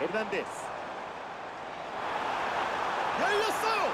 ヘルナンデス。やりました。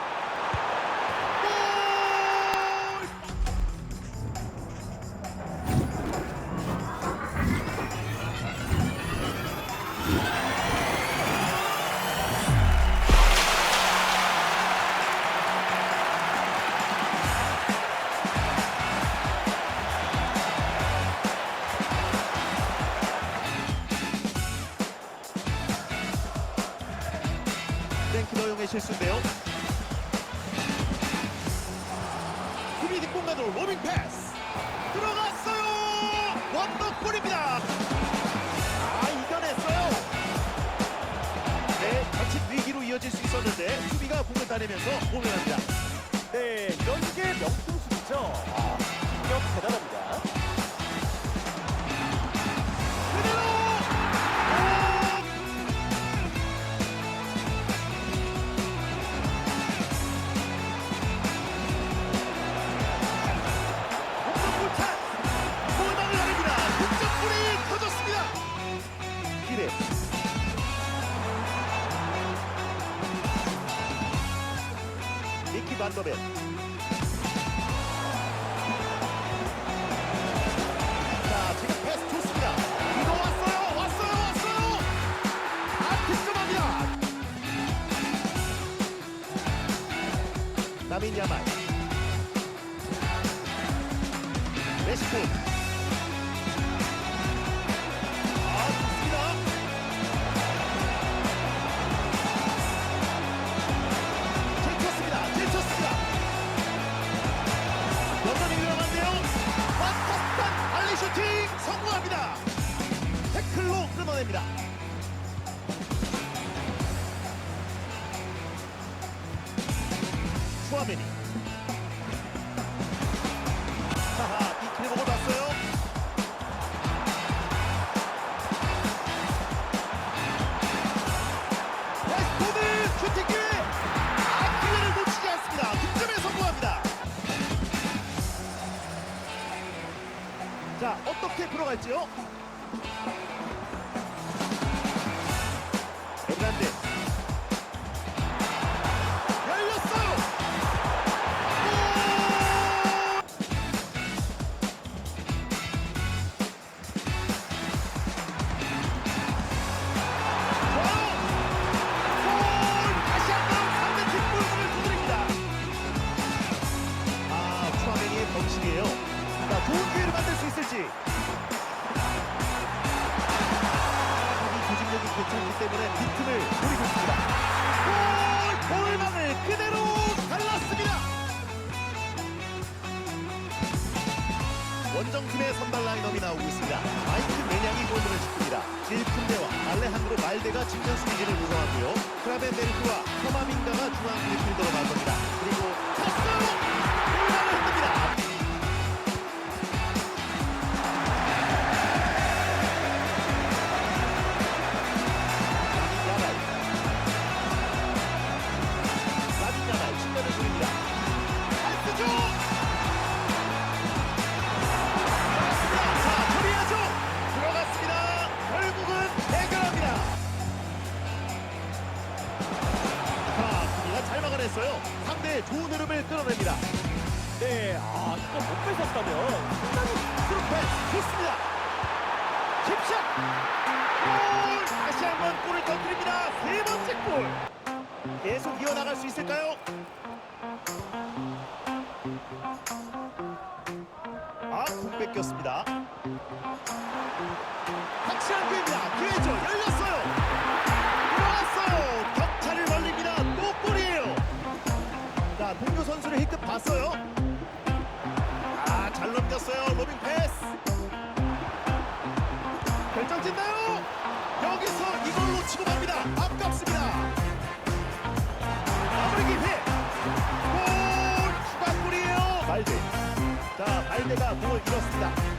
이어질 수 있었는데 수비가 공을 따내면서 공을 합니다. 네, 이런 게 명승수비죠. 아, 능력 대단합니다. 상황이에요. 자, 좋은 기회를 만들 수 있을지. 조직력이 괜찮기 때문에 빈틈을 노리고 있습니다. 골! 골망을 그대로 갈랐습니다. 원정팀의 선발 라인업이 나오고 있습니다. 마이크 매냥이 골문을 지킵니다. 질품대와 알레한드로 말대가 측면 수비진을 구성하고요. 크라벤베르크와 서마민가가 중앙 미드필더로 나섭니다. 그리고 골. 계속 이어나갈 수 있을까요? 아, 국 뺏겼습니다. 확실한 기회입니다. 기회죠. 열렸어요. 내가 공을 잃었습니다.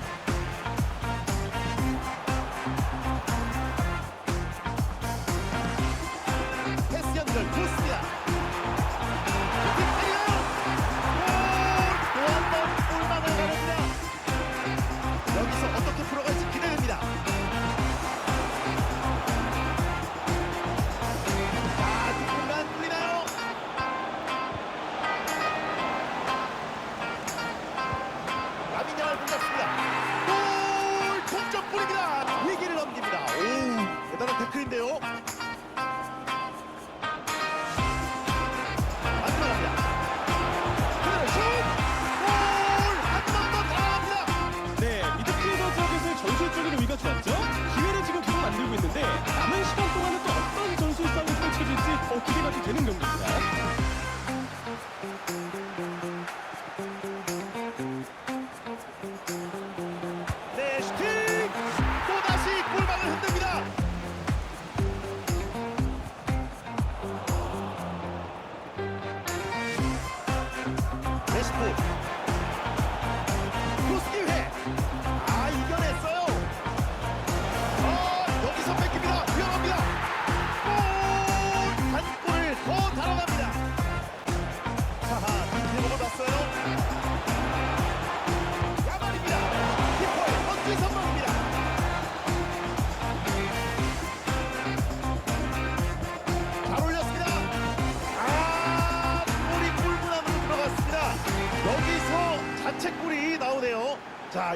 Sport.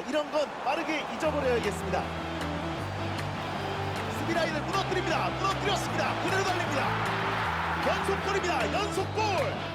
이런 건 빠르게 잊어버려야겠습니다. 수비라인을 무너뜨립니다. 무너뜨렸습니다. 그대로 달립니다. 연속골입니다. 연속골!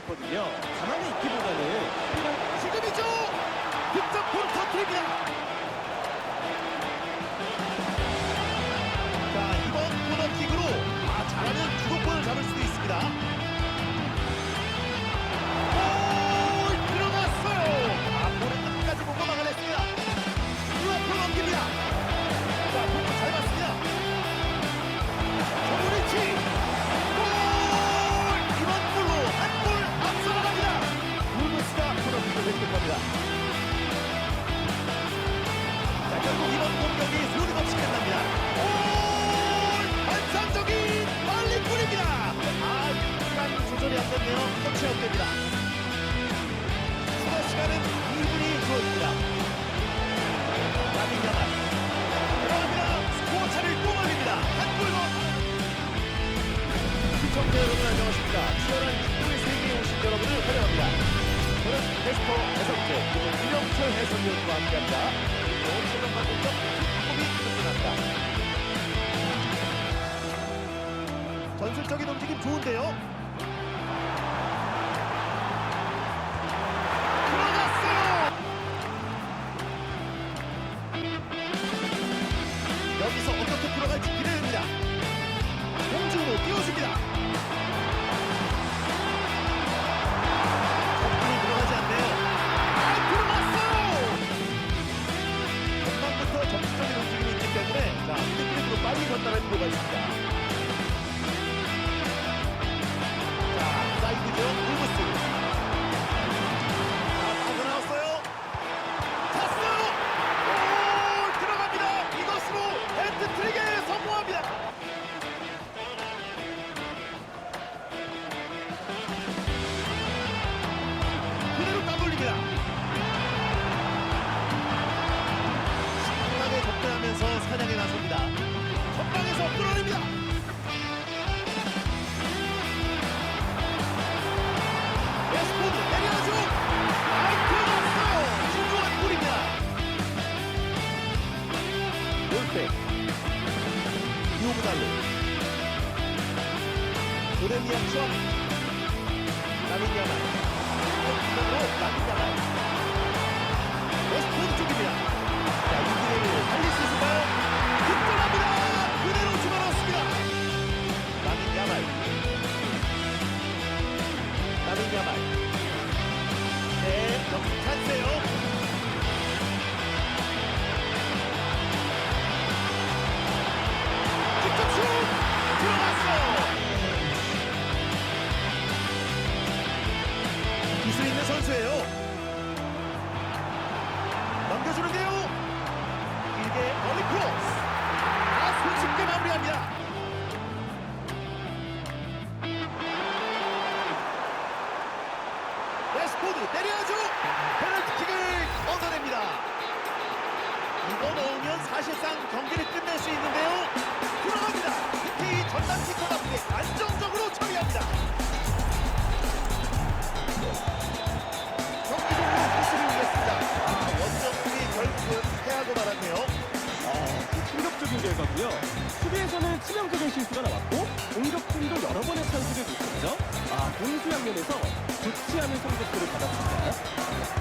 있거든요. 가만히 있기보다는 전술적인 움직임 좋은데요. 실수가 나왔고 공격 중도 여러 번의 찬스를 놓쳤죠. 아, 공수 양면에서 좋지 않은 성적들을 받았습니다.